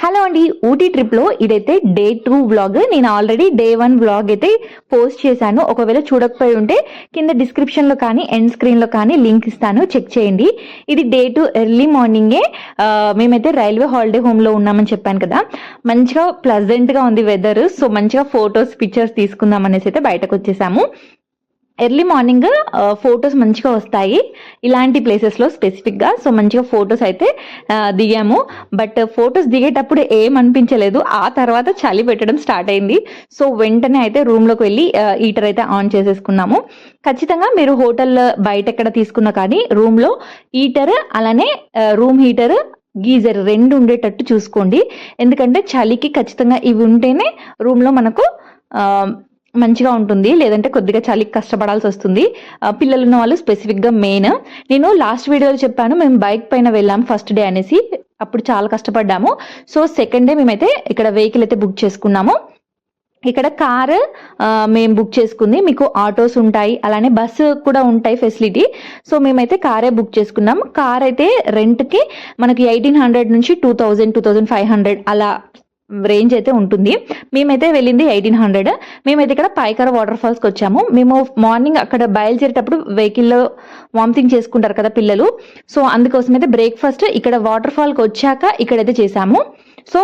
Hello అండి ఊటీ ట్రిప్లో ఇదైతే డే టూ వ్లాగ్. నేను ఆల్రెడీ డే వన్ వ్లాగ్ అయితే పోస్ట్ చేశాను. ఒకవేళ చూడకపోయి ఉంటే కింద డిస్క్రిప్షన్లో కానీ ఎండ్ స్క్రీన్లో కానీ లింక్ ఇస్తాను. చెక్ చేయండి. ఇది డే టూ ఎర్లీ మార్నింగే. మేమైతే రైల్వే హాలిడే హోమ్లో ఉన్నామని చెప్పాను కదా. మంచిగా ప్లజెంట్గా ఉంది వెదర్ సో మంచిగా ఫొటోస్ పిక్చర్స్ తీసుకుందాం అనేసి అయితే బయటకు వచ్చేసాము. ఎర్లీ మార్నింగ్ ఫొటోస్ మంచిగా వస్తాయి. ఇలాంటి ప్లేసెస్లో స్పెసిఫిక్గా సో మంచిగా ఫొటోస్ అయితే దిగాము. బట్ ఫొటోస్ దిగేటప్పుడు ఏం అనిపించలేదు ఆ తర్వాత చలి పెట్టడం స్టార్ట్ అయింది. సో వెంటనే అయితే రూమ్లోకి వెళ్ళి హీటర్ అయితే ఆన్ చేసేసుకున్నాము. ఖచ్చితంగా మీరు హోటల్ బయట ఎక్కడ తీసుకున్నా కానీ రూమ్లో హీటర్ అలానే రూమ్ హీటర్ గీజర్ రెండు ఉండేటట్టు చూసుకోండి. ఎందుకంటే చలికి ఖచ్చితంగా ఇవి ఉంటేనే రూమ్లో మనకు మంచిగా ఉంటుంది లేదంటే కొద్దిగా చలికి కష్టపడాల్సి వస్తుంది. పిల్లలు ఉన్న వాళ్ళు స్పెసిఫిక్గా మెయిన్ నేను లాస్ట్ వీడియోలో చెప్పాను మేము బైక్ పైన వెళ్ళాం ఫస్ట్ డే అనేసి. అప్పుడు చాలా కష్టపడ్డాము. సో సెకండ్ డే మేమైతే ఇక్కడ వెహికల్ అయితే బుక్ చేసుకున్నాము. ఇక్కడ కార్ మేము బుక్ చేసుకుంది. మీకు ఆటోస్ ఉంటాయి అలానే బస్సు కూడా ఉంటాయి ఫెసిలిటీ సో మేమైతే కారే బుక్ చేసుకున్నాం. కార్ అయితే రెంట్కి మనకి ఎయిటీన్ హండ్రెడ్ నుంచి two thousand two thousand five hundred అలా రేంజ్ అయితే ఉంటుంది. మేమైతే వెళ్ళింది ఎయిటీన్ హండ్రెడ్. మేమైతే ఇక్కడ పైకర వాటర్ ఫాల్స్కి వచ్చాము. మేము మార్నింగ్ అక్కడ బయలుదేరేటప్పుడు వెహికల్లో వామిటింగ్ చేసుకుంటారు కదా పిల్లలు. సో అందుకోసం అయితే బ్రేక్ఫాస్ట్ ఇక్కడ వాటర్ ఫాల్కి వచ్చాక ఇక్కడైతే చేసాము సో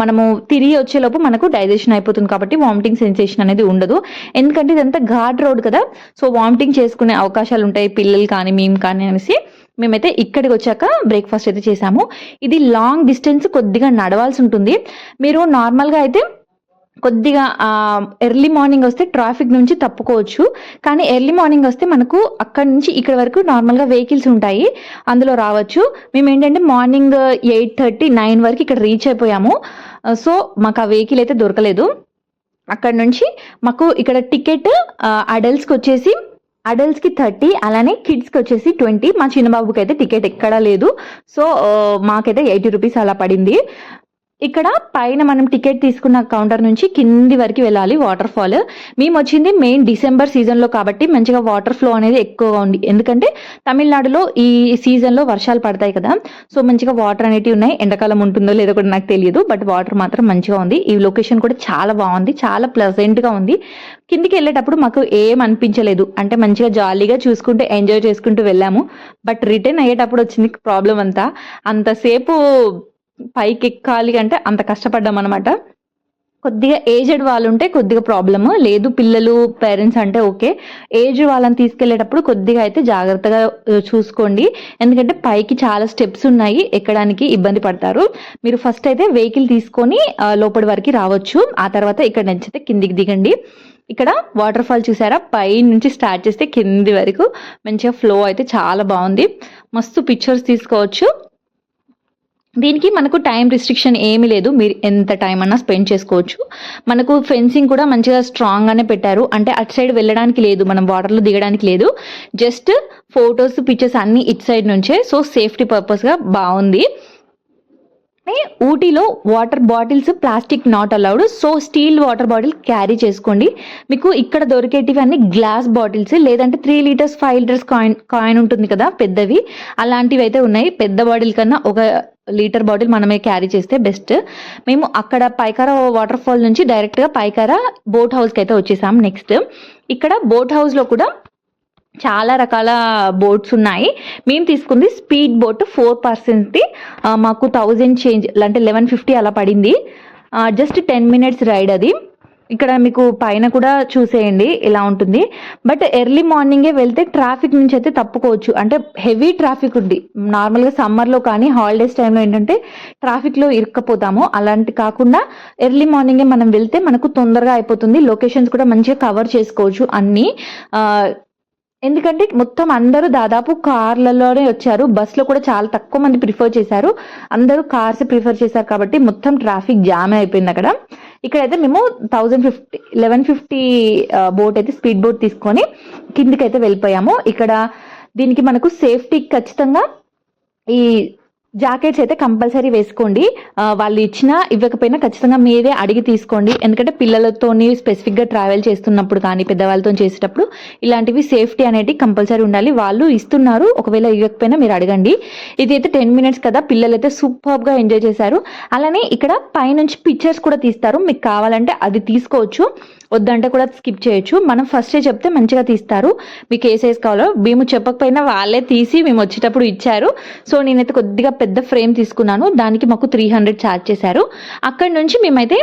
మనము తిరిగి వచ్చేలోపు మనకు డైజెషన్ అయిపోతుంది కాబట్టి వామిటింగ్ సెన్సేషన్ అనేది ఉండదు. ఎందుకంటే ఇదంతా ఘాట్ రోడ్ కదా. సో వామిటింగ్ చేసుకునే అవకాశాలు ఉంటాయి పిల్లలు కానీ మేము కానీ అనేసి. మేమైతే ఇక్కడికి వచ్చాక బ్రేక్ఫాస్ట్ అయితే చేసాము ఇది లాంగ్ డిస్టెన్స్ కొద్దిగా నడవాల్సి ఉంటుంది. మీరు నార్మల్గా అయితే కొద్దిగా ఎర్లీ మార్నింగ్ వస్తే ట్రాఫిక్ నుంచి తప్పుకోవచ్చు. కానీ ఎర్లీ మార్నింగ్ వస్తే మనకు అక్కడి నుంచి ఇక్కడ వరకు నార్మల్గా వెహికల్స్ ఉంటాయి. అందులో రావచ్చు. మేము ఏంటంటే మార్నింగ్ ఎయిట్ థర్టీ నైన్ వరకు ఇక్కడ రీచ్ అయిపోయాము. సో మాకు ఆ వెహికల్ అయితే దొరకలేదు. అక్కడ నుంచి మాకు ఇక్కడ టికెట్ అడల్ట్స్కి వచ్చేసి అడల్ట్స్కి థర్టీ అలానే కిడ్స్కి వచ్చేసి ట్వంటీ మా చిన్నబాబుకి అయితే టికెట్ ఎక్కడా లేదు. సో uh, మాకైతే ఎయిటీ రూపీస్ అలా పడింది. ఇక్కడ పైన మనం టికెట్ తీసుకున్న కౌంటర్ నుంచి కింది వరకు వెళ్ళాలి వాటర్ ఫాల్ మేము వచ్చింది మెయిన్ డిసెంబర్ సీజన్లో కాబట్టి మంచిగా వాటర్ ఫ్లో అనేది ఎక్కువగా ఉంది. ఎందుకంటే తమిళనాడులో ఈ సీజన్లో వర్షాలు పడతాయి కదా సో మంచిగా వాటర్ అనేటివి ఉన్నాయి. ఎండాకాలం ఉంటుందో లేదో కూడా నాకు తెలియదు బట్ వాటర్ మాత్రం మంచిగా ఉంది. ఈ లొకేషన్ కూడా చాలా బాగుంది చాలా ప్లజెంట్గా ఉంది. కిందికి వెళ్ళేటప్పుడు మాకు ఏం అనిపించలేదు. అంటే మంచిగా జాలీగా చూసుకుంటూ ఎంజాయ్ చేసుకుంటూ వెళ్ళాము. బట్ రిటర్న్ అయ్యేటప్పుడు వచ్చింది ప్రాబ్లం అంతా. అంతసేపు పైకి ఎక్కాలి అంటే అంత కష్టపడ్డాం అనమాట కొద్దిగా ఏజ్డ్ వాళ్ళు ఉంటే కొద్దిగా ప్రాబ్లమ్ లేదు పిల్లలు పేరెంట్స్ అంటే ఓకే ఏజ్ వాళ్ళని తీసుకెళ్ళేటప్పుడు కొద్దిగా అయితే జాగ్రత్తగా చూసుకోండి. ఎందుకంటే పైకి చాలా స్టెప్స్ ఉన్నాయి ఎక్కడానికి ఇబ్బంది పడతారు. మీరు ఫస్ట్ అయితే వెహికల్ తీసుకొని లోపలి వరకు రావచ్చు. ఆ తర్వాత ఇక్కడ నుంచి అయితే కిందికి దిగండి. ఇక్కడ వాటర్ ఫాల్ చూసారా? పై నుంచి స్టార్ట్ చేస్తే కింది వరకు మంచిగా ఫ్లో అయితే చాలా బాగుంది. మస్తు పిక్చర్స్ తీసుకోవచ్చు. దీనికి మనకు టైం రిస్ట్రిక్షన్ ఏమీ లేదు. మీరు ఎంత టైం అన్నా స్పెండ్ చేసుకోవచ్చు. మనకు ఫెన్సింగ్ కూడా మంచిగా స్ట్రాంగ్ గానే పెట్టారు. అంటే అటు సైడ్ వెళ్ళడానికి లేదు. మనం వాటర్లో దిగడానికి లేదు. జస్ట్ ఫొటోస్ పిక్చర్స్ అన్ని ఇటు సైడ్ నుంచే. సో సేఫ్టీ పర్పస్గా బాగుంది. అలానే ఊటీలో water bottles plastic not allowed so steel water bottle carry చేసుకోండి. మీకు ఇక్కడ దొరికేటివి అన్ని గ్లాస్ బాటిల్స్ లేదంటే three litres five litres coin coin ఉంటుంది కదా పెద్దవి. అలాంటివి అయితే ఉన్నాయి. పెద్ద బాటిల్ కన్నా ఒక లీటర్ బాటిల్ మనమే క్యారీ చేస్తే బెస్ట్. మేము అక్కడ పైకార వాటర్ ఫాల్ నుంచి డైరెక్ట్గా పైకార బోట్ హౌస్కి అయితే వచ్చేసాం నెక్స్ట్. ఇక్కడ బోట్ హౌస్లో కూడా చాలా రకాల బోట్స్ ఉన్నాయి. మేము తీసుకుంది స్పీడ్ బోట్ ఫోర్ పర్సన్స్ది మాకు థౌజండ్ చేంజ్ అంటే లెవెన్ ఫిఫ్టీ అలా పడింది. జస్ట్ టెన్ మినిట్స్ రైడ్ అది. ఇక్కడ మీకు పైన కూడా చూసేయండి ఇలా ఉంటుంది. బట్ ఎర్లీ మార్నింగే వెళ్తే ట్రాఫిక్ నుంచి అయితే తప్పుకోవచ్చు. అంటే హెవీ ట్రాఫిక్ ఉంది. నార్మల్గా సమ్మర్లో కానీ హాలిడేస్ టైంలో ఏంటంటే ట్రాఫిక్లో ఇరుక్కపోతాము. అలాంటి కాకుండా ఎర్లీ మార్నింగే మనం వెళ్తే మనకు తొందరగా అయిపోతుంది. లొకేషన్స్ కూడా మంచిగా కవర్ చేసుకోవచ్చు అన్నీ. ఎందుకంటే మొత్తం అందరూ దాదాపు కార్లలోనే వచ్చారు. బస్సులో కూడా చాలా తక్కువ మంది ప్రిఫర్ చేశారు. అందరూ కార్స్ ప్రిఫర్ చేశారు కాబట్టి మొత్తం ట్రాఫిక్ జామ్ అయిపోయింది అక్కడ. ఇక్కడైతే మేము thousand fifty eleven fifty boat అయితే స్పీడ్ బోట్ తీసుకొని కిందికి అయితే వెళ్ళిపోయాము. ఇక్కడ దీనికి మనకు సేఫ్టీ ఖచ్చితంగా ఈ జాకెట్స్ అయితే కంపల్సరీ వేసుకోండి. వాళ్ళు ఇచ్చినా ఇవ్వకపోయినా ఖచ్చితంగా మీరే అడిగి తీసుకోండి. ఎందుకంటే పిల్లలతోని స్పెసిఫిక్గా ట్రావెల్ చేస్తున్నప్పుడు కానీ పెద్దవాళ్ళతో చేసేటప్పుడు ఇలాంటివి సేఫ్టీ అనేది కంపల్సరీ ఉండాలి. వాళ్ళు ఇస్తున్నారు ఒకవేళ ఇవ్వకపోయినా మీరు అడగండి. ఇది అయితే టెన్ మినిట్స్ కదా పిల్లలు అయితే సూపర్గా ఎంజాయ్ చేశారు. అలానే ఇక్కడ పైనుంచి పిక్చర్స్ కూడా తీస్తారు. మీకు కావాలంటే అది తీసుకోవచ్చు. వద్దంటే కూడా స్కిప్ చేయొచ్చు. మనం ఫస్టే చెప్తే మంచిగా తీస్తారు. మీకు ఏ సైజ్ కావాలో మేము చెప్పకపోయినా వాళ్ళే తీసి మేము వచ్చేటప్పుడు ఇచ్చారు. సో నేనైతే కొద్దిగా పెద్ద ఫ్రేమ్ తీసుకున్నాను. దానికి మాకు త్రీ హండ్రెడ్ ఛార్జ్ చేశారు. అక్కడ నుంచి మేమైతే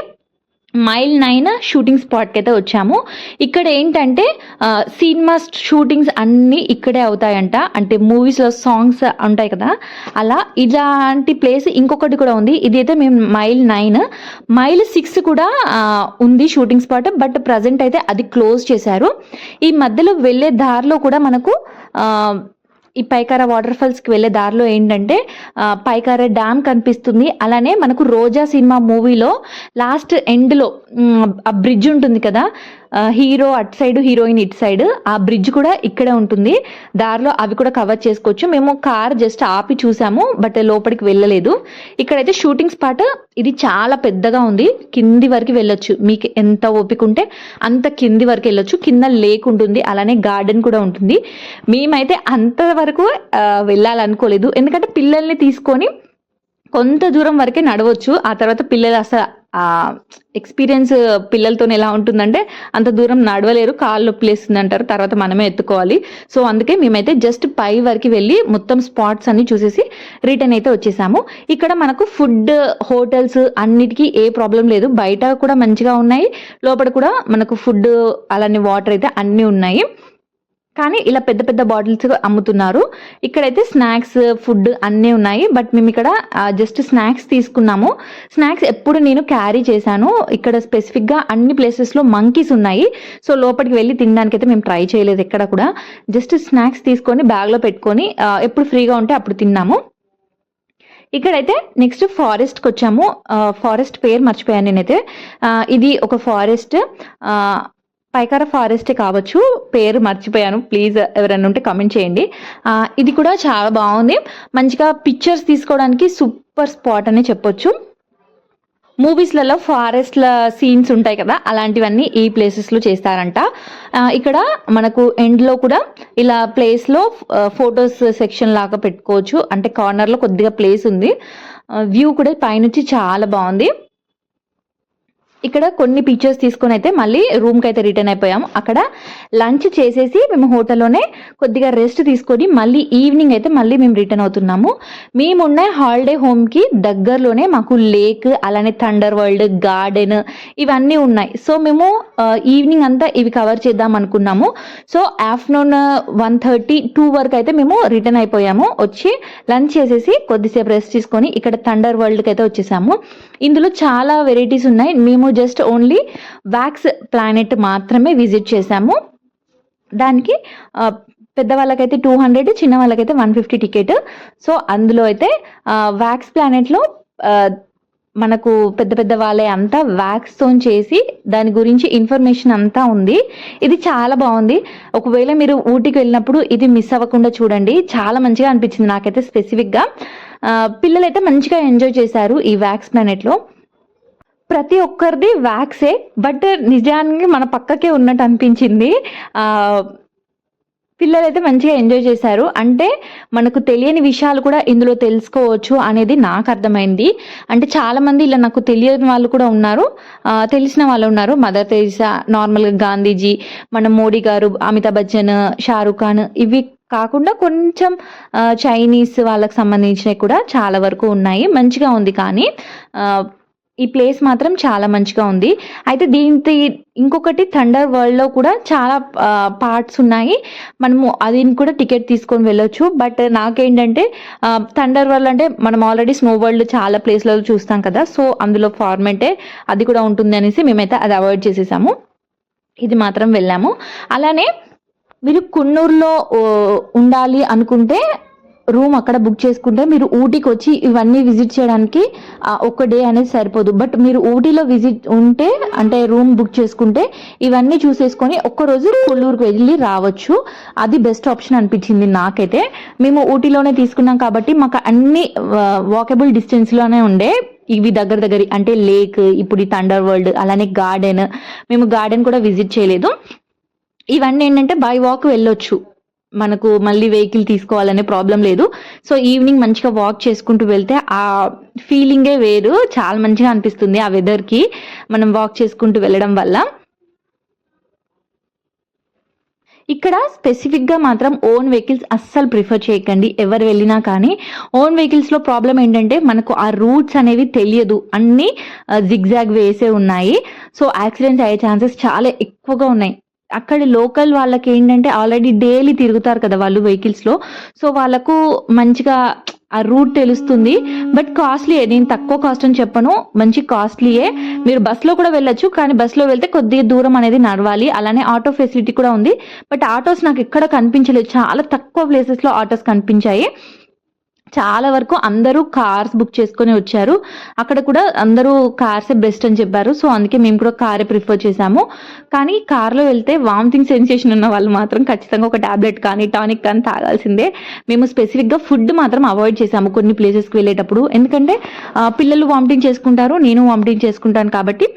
మైల్ నైన్ షూటింగ్ స్పాట్కి అయితే వచ్చాము. ఇక్కడ ఏంటంటే సినిమా షూటింగ్స్ అన్నీ ఇక్కడే అవుతాయంట. అంటే మూవీస్లో సాంగ్స్ ఉంటాయి కదా. అలా ఇలాంటి ప్లేస్ ఇంకొకటి కూడా ఉంది. ఇది అయితే మేము మైల్ నైన్ మైల్ సిక్స్ కూడా ఉంది షూటింగ్ స్పాట్ బట్ ప్రజెంట్ అయితే అది క్లోజ్ చేశారు. ఈ మధ్యలో వెళ్ళే దారిలో కూడా మనకు ఈ పైకార వాటర్ ఫాల్స్కి వెళ్ళే దారిలో ఏంటంటే పైకార డ్యామ్ కనిపిస్తుంది. అలానే మనకు రోజా సినిమా మూవీలో లాస్ట్ ఎండ్లో ఆ బ్రిడ్జ్ ఉంటుంది కదా హీరో అటు సైడ్ హీరోయిన్ ఇటు సైడ్ ఆ బ్రిడ్జ్ కూడా ఇక్కడే ఉంటుంది. దారిలో అవి కూడా కవర్ చేసుకోవచ్చు. మేము కార్ జస్ట్ ఆపి చూసాము బట్ లోపలికి వెళ్ళలేదు. ఇక్కడైతే షూటింగ్ స్పాట్ ఇది చాలా పెద్దగా ఉంది. కింది వరకు వెళ్ళొచ్చు. మీకు ఎంత ఓపిక ఉంటే అంత కింది వరకు వెళ్ళొచ్చు. కింద లేక్ ఉంటుంది అలానే గార్డెన్ కూడా ఉంటుంది. మేమైతే అంతవరకు వెళ్ళాలనుకోలేదు. ఎందుకంటే పిల్లల్ని తీసుకొని కొంత దూరం వరకే నడవచ్చు. ఆ తర్వాత పిల్లలు అసలు ఎక్స్పీరియన్స్ పిల్లలతో ఎలా ఉంటుందంటే అంత దూరం నడవలేరు కాళ్ళు నొప్పిలేస్తుంది అంటారు తర్వాత మనమే ఎత్తుకోవాలి. సో అందుకే మేమైతే జస్ట్ పై వరకు వెళ్ళి మొత్తం స్పాట్స్ అన్ని చూసేసి రిటర్న్ అయితే వచ్చేసాము. ఇక్కడ మనకు ఫుడ్ హోటల్స్ అన్నిటికీ ఏ ప్రాబ్లం లేదు. బయట కూడా మంచిగా ఉన్నాయి. లోపల కూడా మనకు ఫుడ్ అలానే వాటర్ అయితే అన్నీ ఉన్నాయి. కానీ ఇలా పెద్ద పెద్ద బాటిల్స్ అమ్ముతున్నారు. ఇక్కడైతే స్నాక్స్ ఫుడ్ అన్నీ ఉన్నాయి. బట్ మేము ఇక్కడ జస్ట్ స్నాక్స్ తీసుకున్నాము. స్నాక్స్ ఎప్పుడు నేను క్యారీ చేశాను. ఇక్కడ స్పెసిఫిక్గా అన్ని ప్లేసెస్లో మంకీస్ ఉన్నాయి. సో లోపలికి వెళ్ళి తినడానికి అయితే మేము ట్రై చేయలేదు ఎక్కడ కూడా. జస్ట్ స్నాక్స్ తీసుకొని బ్యాగ్లో పెట్టుకొని ఎప్పుడు ఫ్రీగా ఉంటే అప్పుడు తిన్నాము. ఇక్కడైతే నెక్స్ట్ ఫారెస్ట్కి వచ్చాము. ఫారెస్ట్ పేరు మర్చిపోయాను నేనైతే. ఇది ఒక ఫారెస్ట్. పైకార ఫారెస్ట్ కావచ్చు. పేరు మర్చిపోయాను. ప్లీజ్ ఎవరైనా ఉంటే కమెంట్ చేయండి. ఇది కూడా చాలా బాగుంది. మంచిగా పిక్చర్స్ తీసుకోవడానికి సూపర్ స్పాట్ అని చెప్పొచ్చు. మూవీస్లలో ఫారెస్ట్ల సీన్స్ ఉంటాయి కదా అలాంటివన్నీ ఈ ప్లేసెస్లో చేస్తారంట. ఇక్కడ మనకు ఎండ్లో కూడా ఇలా ప్లేస్లో ఫొటోస్ సెక్షన్ లాగా పెట్టుకోవచ్చు. అంటే కార్నర్లో కొద్దిగా ప్లేస్ ఉంది. వ్యూ కూడా పైనుంచి చాలా బాగుంది. ఇక్కడ కొన్ని పిక్చర్స్ తీసుకొని అయితే మళ్ళీ రూమ్కి అయితే రిటర్న్ అయిపోయాము అక్కడ లంచ్ చేసేసి మేము హోటల్లోనే కొద్దిగా రెస్ట్ తీసుకొని మళ్ళీ ఈవినింగ్ అయితే మళ్ళీ మేము రిటర్న్ అవుతున్నాము. మేమున్న హాలిడే హోమ్కి దగ్గరలోనే మాకు లేక్ అలానే థండర్ వరల్డ్ గార్డెన్ ఇవన్నీ ఉన్నాయి. సో మేము ఈవినింగ్ అంతా ఇవి కవర్ చేద్దాం అనుకున్నాము. So afternoon one thirty two వరకు అయితే మేము రిటర్న్ అయిపోయాము. వచ్చి లంచ్ చేసేసి కొద్దిసేపు రెస్ట్ తీసుకొని ఇక్కడ థండర్ వరల్డ్కి అయితే వచ్చేసాము. ఇందులో చాలా వెరైటీస్ ఉన్నాయి. మేము జస్ట్ ఓన్లీ వ్యాక్స్ ప్లానెట్ మాత్రమే విజిట్ చేసాము దానికి పెద్దవాళ్ళకైతే టూ హండ్రెడ్ చిన్న వాళ్ళకైతే వన్ ఫిఫ్టీ టికెట్ సో అందులో అయితే వ్యాక్స్ ప్లానెట్లో మనకు పెద్ద పెద్ద వాళ్ళే అంతా వ్యాక్స్తో చేసి దాని గురించి ఇన్ఫర్మేషన్ అంతా ఉంది. ఇది చాలా బాగుంది. ఒకవేళ మీరు ఊటీకి వెళ్ళినప్పుడు ఇది మిస్ అవ్వకుండా చూడండి. చాలా మంచిగా అనిపించింది నాకైతే స్పెసిఫిక్గా పిల్లలైతే మంచిగా ఎంజాయ్ చేశారు ఈ వ్యాక్స్ ప్లానెట్లో ప్రతి ఒక్కరిది వ్యాక్సే బట్ నిజానికి మన పక్కకే ఉన్నట్టు అనిపించింది. పిల్లలు పిల్లలైతే మంచిగా ఎంజాయ్ చేశారు. అంటే మనకు తెలియని విషయాలు కూడా ఇందులో తెలుసుకోవచ్చు అనేది నాకు అర్థమైంది. అంటే చాలామంది ఇలా నాకు తెలియని వాళ్ళు కూడా ఉన్నారు. తెలిసిన వాళ్ళు ఉన్నారు. మదర్ తెరిసా నార్మల్గా గాంధీజీ మన మోడీ గారు అమితాబ్ బచ్చన్ షారూఖ్ ఖాన్ ఇవి కాకుండా కొంచెం చైనీస్ వాళ్ళకి సంబంధించినవి కూడా చాలా వరకు ఉన్నాయి. మంచిగా ఉంది కానీ ఈ ప్లేస్ మాత్రం చాలా మంచిగా ఉంది. అయితే దీనికి ఇంకొకటి థండర్ వరల్డ్లో కూడా చాలా పార్ట్స్ ఉన్నాయి. మనము అది కూడా టికెట్ తీసుకొని వెళ్ళొచ్చు. బట్ నాకేంటంటే థండర్ వరల్డ్ అంటే మనం ఆల్రెడీ స్నో వరల్డ్ చాలా ప్లేస్లలో చూస్తాం కదా. సో అందులో ఫార్మెంటే అది కూడా ఉంటుంది అనేసి మేమైతే అది అవాయిడ్ చేసేసాము. ఇది మాత్రం వెళ్ళాము. అలానే మీరు కున్నూరులో ఉండాలి అనుకుంటే రూమ్ అక్కడ బుక్ చేసుకుంటే మీరు ఊటీకి వచ్చి ఇవన్నీ విజిట్ చేయడానికి ఒక డే అనేది సరిపోదు. బట్ మీరు ఊటీలో విజిట్ ఉంటే అంటే రూమ్ బుక్ చేసుకుంటే ఇవన్నీ చూసేసుకొని ఒక్కరోజు కొల్లూరుకు వెళ్ళి రావచ్చు. అది బెస్ట్ ఆప్షన్ అనిపించింది నాకైతే. మేము ఊటీలోనే తీసుకున్నాం కాబట్టి మాకు అన్ని వాకబుల్ డిస్టెన్స్లోనే ఉండే. ఇవి దగ్గర దగ్గర అంటే లేక్ ఇప్పుడు ఈ థండర్ వరల్డ్ అలానే గార్డెన్ మేము గార్డెన్ కూడా విజిట్ చేయలేదు. ఇవన్నీ ఏంటంటే బై వాక్ వెళ్ళొచ్చు. మనకు మళ్ళీ వెహికల్ తీసుకోవాలనే ప్రాబ్లం లేదు. సో ఈవినింగ్ మంచిగా వాక్ చేసుకుంటూ వెళ్తే ఆ ఫీలింగే వేరు. చాలా మంచిగా అనిపిస్తుంది ఆ వెదర్కి మనం వాక్ చేసుకుంటూ వెళ్ళడం వల్ల. ఇక్కడ స్పెసిఫిక్గా మాత్రం ఓన్ వెహికల్స్ అస్సలు ప్రిఫర్ చేయకండి. ఎవరు వెళ్ళినా కానీ ఓన్ వెహికల్స్లో ప్రాబ్లం ఏంటంటే మనకు ఆ రూట్స్ అనేవి తెలియదు. అన్నీ జిగ్జాగ్ వేసే ఉన్నాయి. సో యాక్సిడెంట్స్ అయ్యే ఛాన్సెస్ చాలా ఎక్కువగా ఉన్నాయి. అక్కడ లోకల్ వాళ్ళకి ఏంటంటే ఆల్రెడీ డైలీ తిరుగుతారు కదా వాళ్ళు వెహికల్స్లో. సో వాళ్ళకు మంచిగా ఆ రూట్ తెలుస్తుంది. బట్ కాస్ట్లీయే నేను తక్కువ కాస్ట్ అని చెప్పను. మంచి కాస్ట్లీయే. మీరు బస్సులో కూడా వెళ్ళొచ్చు కానీ బస్సులో వెళ్తే కొద్దిగా దూరం అనేది నడవాలి. అలానే ఆటో ఫెసిలిటీ కూడా ఉంది. బట్ ఆటోస్ నాకు ఎక్కడ కనిపించలేదు. చాలా తక్కువ ప్లేసెస్లో ఆటోస్ కనిపించాయి. చాలా వరకు అందరూ కార్స్ బుక్ చేసుకొని వచ్చారు. అక్కడ కూడా అందరూ కార్సే బెస్ట్ అని చెప్పారు. సో అందుకే మేము కూడా కారే ప్రిఫర్ చేసాము కానీ కార్లో వెళ్తే వామిటింగ్ సెన్సేషన్ ఉన్న వాళ్ళు మాత్రం ఖచ్చితంగా ఒక టాబ్లెట్ కానీ టానిక్ కానీ తాగాల్సిందే. మేము స్పెసిఫిక్గా ఫుడ్ మాత్రం అవాయిడ్ చేసాము కొన్ని ప్లేసెస్కి వెళ్ళేటప్పుడు. ఎందుకంటే పిల్లలు వామిటింగ్ చేసుకుంటారు నేను వామిటింగ్ చేసుకుంటాను కాబట్టి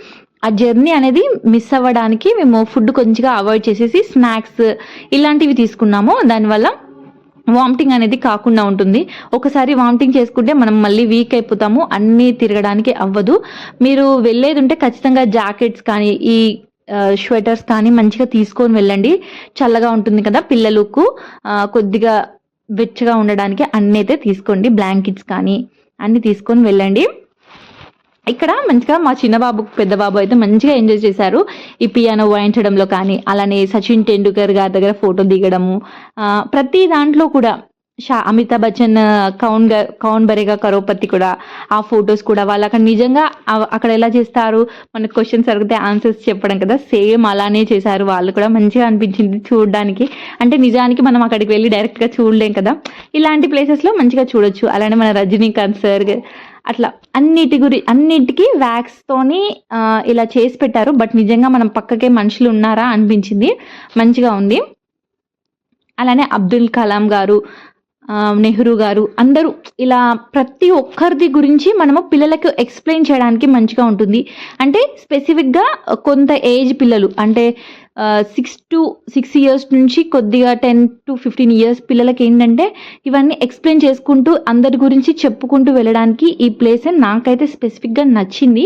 ఆ జర్నీ అనేది మిస్ అవ్వడానికి మేము ఫుడ్ కొంచెంగా అవాయిడ్ చేసేసి స్నాక్స్ ఇలాంటివి తీసుకున్నాము. దానివల్ల వామిటింగ్ అనేది కాకుండా ఉంటుంది. ఒకసారి వామిటింగ్ చేసుకుంటే మనం మళ్ళీ వీక్ అయిపోతాము. అన్నీ తిరగడానికి అవ్వదు. మీరు వెళ్ళేది ఉంటే ఖచ్చితంగా జాకెట్స్ కానీ ఈ స్వెటర్స్ కానీ మంచిగా తీసుకొని వెళ్ళండి. చల్లగా ఉంటుంది కదా పిల్లలకు. కొద్దిగా వెచ్చగా ఉండడానికి అన్నీ అయితే తీసుకోండి. బ్లాంకెట్స్ కానీ అన్నీ తీసుకొని వెళ్ళండి. ఇక్కడ మంచిగా మా చిన్న బాబు పెద్ద బాబు అయితే మంచిగా ఎంజాయ్ చేశారు. ఈ పియానో వాయించడంలో కానీ అలానే సచిన్ టెండూల్కర్ గారి దగ్గర ఫోటో దిగడము. ప్రతి దాంట్లో కూడా షా అమితాబ్ బచ్చన్ కౌన్ కౌన్ బరేగా కరోపతి కూడా ఆ ఫొటోస్ కూడా వాళ్ళు అక్కడ నిజంగా అక్కడ ఎలా చేస్తారు? మనకు క్వశ్చన్స్ అడిగితే ఆన్సర్స్ చెప్పడం కదా సేమ్ అలానే చేశారు. వాళ్ళు కూడా మంచిగా అనిపించింది చూడడానికి. అంటే నిజానికి మనం అక్కడికి వెళ్ళి డైరెక్ట్గా చూడలేం కదా. ఇలాంటి ప్లేసెస్లో మంచిగా చూడొచ్చు. అలానే మన రజనీకాంత్ సార్ అట్లా అన్నిటి గురి అన్నిటికీ వ్యాక్స్ తోని ఇలా చేసి పెట్టారు. బట్ నిజంగా మనం పక్కకే మనుషులు ఉన్నారా అనిపించింది. మంచిగా ఉంది. అలానే అబ్దుల్ కలాం గారు నెహ్రూ గారు అందరూ ఇలా ప్రతి ఒక్కరిది గురించి మనము పిల్లలకు ఎక్స్ప్లెయిన్ చేయడానికి మంచిగా ఉంటుంది. అంటే స్పెసిఫిక్గా కొంత ఏజ్ పిల్లలు అంటే సిక్స్ టు సిక్స్ ఇయర్స్ నుంచి కొద్దిగా టెన్ టు ఫిఫ్టీన్ ఇయర్స్ పిల్లలకి ఏంటంటే ఇవన్నీ ఎక్స్ప్లెయిన్ చేసుకుంటూ అందరి గురించి చెప్పుకుంటూ వెళ్ళడానికి ఈ ప్లేస్ నాకైతే స్పెసిఫిక్గా నచ్చింది.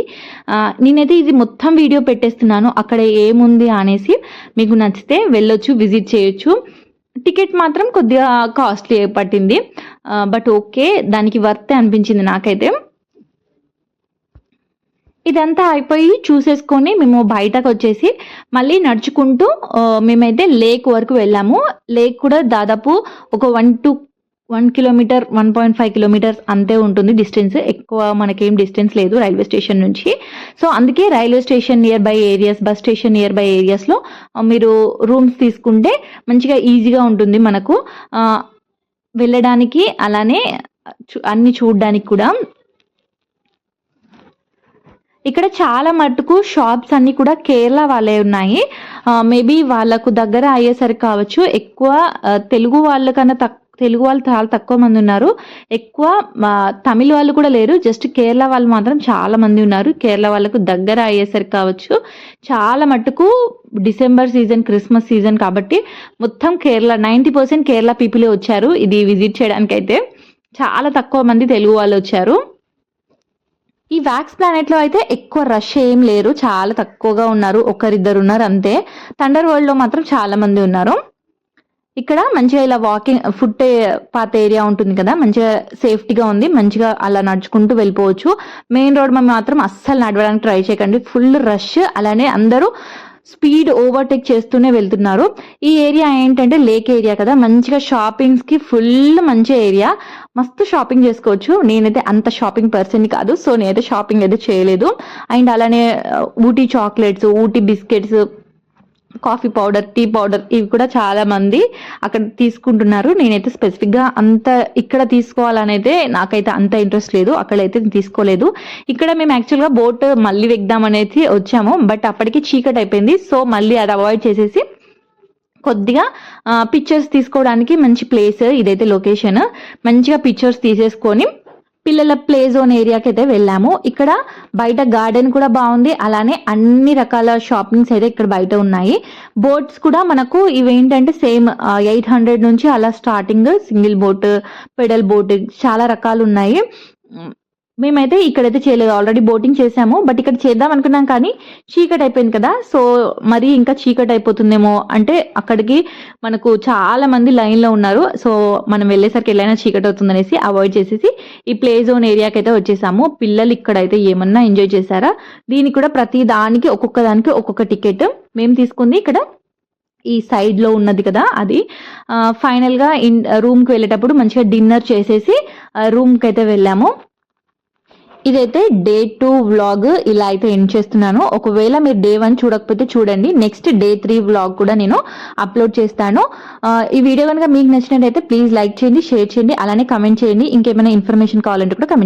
నేనైతే ఇది మొత్తం వీడియో పెట్టేస్తున్నాను. అక్కడ ఏముంది అనేసి మీకు నచ్చితే వెళ్ళొచ్చు విజిట్ చేయొచ్చు. టికెట్ మాత్రం కొద్దిగా కాస్ట్లీ పట్టింది. బట్ ఓకే దానికి వర్త్ అనిపించింది నాకైతే. ఇదంతా అయిపోయి చూసేసుకొని మేము బయటకు వచ్చేసి మళ్ళీ నడుచుకుంటూ మేమైతే లేక్ వరకు వెళ్ళాము. లేక్ కూడా దాదాపు ఒక one to one kilometre one point five kilometres అంతే ఉంటుంది డిస్టెన్స్. ఎక్కువ మనకేం డిస్టెన్స్ లేదు రైల్వే స్టేషన్ నుంచి. సో అందుకే railway station nearby areas bus station nearby ఏరియాస్లో మీరు రూమ్స్ తీసుకుంటే మంచిగా ఈజీగా ఉంటుంది మనకు. వెళ్ళడానికి అలానే అన్ని చూడడానికి కూడా. ఇక్కడ చాలా మటుకు షాప్స్ అన్ని కూడా కేరళ వాళ్ళే ఉన్నాయి. మేబీ వాళ్ళకు దగ్గర అయ్యేసరికి కావచ్చు ఎక్కువ తెలుగు వాళ్ళకన్నా తక్కువ తెలుగు వాళ్ళు చాలా తక్కువ మంది ఉన్నారు. ఎక్కువ మా తమిళ వాళ్ళు కూడా లేరు జస్ట్ కేరళ వాళ్ళు మాత్రం చాలా మంది ఉన్నారు. కేరళ వాళ్ళకు దగ్గర అయ్యేసరికి కావచ్చు. చాలా మటుకు డిసెంబర్ సీజన్ క్రిస్మస్ సీజన్ కాబట్టి మొత్తం కేరళ నైంటీ పర్సెంట్ కేరళ పీపులే వచ్చారు ఇది విజిట్ చేయడానికి అయితే చాలా తక్కువ మంది తెలుగు వాళ్ళు వచ్చారు. ఈ వ్యాక్స్ ప్లానెట్లో అయితే ఎక్కువ రష్ ఏం లేరు చాలా తక్కువగా ఉన్నారు. ఒకరిద్దరు ఉన్నారు అంతే. థండర్ వరల్డ్లో మాత్రం చాలా మంది ఉన్నారు. ఇక్కడ మంచిగా ఇలా వాకింగ్ ఫుట్ పాత ఏరియా ఉంటుంది కదా మంచిగా సేఫ్టీగా ఉంది మంచిగా అలా నడుచుకుంటూ వెళ్ళిపోవచ్చు. మెయిన్ రోడ్ మీద మాత్రం అస్సలు నడవడానికి ట్రై చేయకండి. ఫుల్ రష్ అలానే అందరూ స్పీడ్ ఓవర్టేక్ చేస్తూనే వెళ్తున్నారు. ఈ ఏరియా ఏంటంటే లేక్ ఏరియా కదా మంచిగా షాపింగ్స్కి ఫుల్ మంచి ఏరియా మస్తు షాపింగ్ చేసుకోవచ్చు. నేనైతే అంత షాపింగ్ పర్సన్ కాదు. సో నేనైతే షాపింగ్ అయితే చేయలేదు. అండ్ అలానే Ooty chocolates Ooty biscuits coffee powder tea powder ఇవి కూడా చాలా మంది అక్కడ తీసుకుంటున్నారు. నేనైతే స్పెసిఫిక్గా అంత ఇక్కడ తీసుకోవాలనైతే నాకైతే అంత ఇంట్రెస్ట్ లేదు. అక్కడైతే తీసుకోలేదు. ఇక్కడ మేము యాక్చువల్గా బోట్ మళ్ళీ వెగ్దామనేసి వచ్చాము. బట్ అప్పటికి చీకటి అయిపోయింది సో మళ్ళీ అది అవాయిడ్ చేసేసి కొద్దిగా పిక్చర్స్ తీసుకోవడానికి మంచి ప్లేస్ ఇదైతే లొకేషన్ మంచిగా పిక్చర్స్ తీసేసుకొని పిల్లల ప్లే జోన్ ఏరియాకి అయితే వెళ్ళాము. ఇక్కడ బయట గార్డెన్ కూడా బాగుంది. అలానే అన్ని రకాల షాపింగ్స్ అయితే ఇక్కడ బయట ఉన్నాయి. బోట్స్ కూడా మనకు ఇవేంటంటే సేమ్ ఎయిట్ హండ్రెడ్ నుంచి అలా starting single boat pedal boat చాలా రకాలు ఉన్నాయి. మేమైతే ఇక్కడైతే చేయలేదు. ఆల్రెడీ బోటింగ్ చేసాము. బట్ ఇక్కడ చేద్దాం అనుకున్నాం కానీ చీకటి అయిపోయింది కదా. సో మరి ఇంకా చీకటి అయిపోతుందేమో అంటే అక్కడికి మనకు చాలా మంది లైన్లో ఉన్నారు. సో మనం వెళ్ళేసరికి వెళ్ళైనా చీకటి అవుతుందనేసి అవాయిడ్ చేసేసి ఈ ప్లే జోన్ ఏరియాకి అయితే వచ్చేసాము. పిల్లలు ఇక్కడైతే ఏమన్నా ఎంజాయ్ చేశారా? దీనికి కూడా ప్రతి దానికి ఒక్కొక్క దానికి ఒక్కొక్క టికెట్ మేము తీసుకుంది. ఇక్కడ ఈ సైడ్లో ఉన్నది కదా అది. ఫైనల్గా ఇన్ రూమ్కి వెళ్ళేటప్పుడు మంచిగా డిన్నర్ చేసేసి రూమ్కి అయితే వెళ్ళాము. ఇదైతే డే టూ వ్లాగ్ ఇలా అయితే ఎండ్ చేస్తున్నాను. ఒకవేళ మీరు డే వన్ చూడకపోతే చూడండి. నెక్స్ట్ డే త్రీ వ్లాగ్ కూడా నేను అప్లోడ్ చేస్తాను. ఈ వీడియో కనుక మీకు నచ్చినట్టయితే ప్లీజ్ లైక్ చేయండి షేర్ చేయండి అలానే కమెంట్ చేయండి. ఇంకేమైనా ఇన్ఫర్మేషన్ కావాలంటే కూడా కమెంట్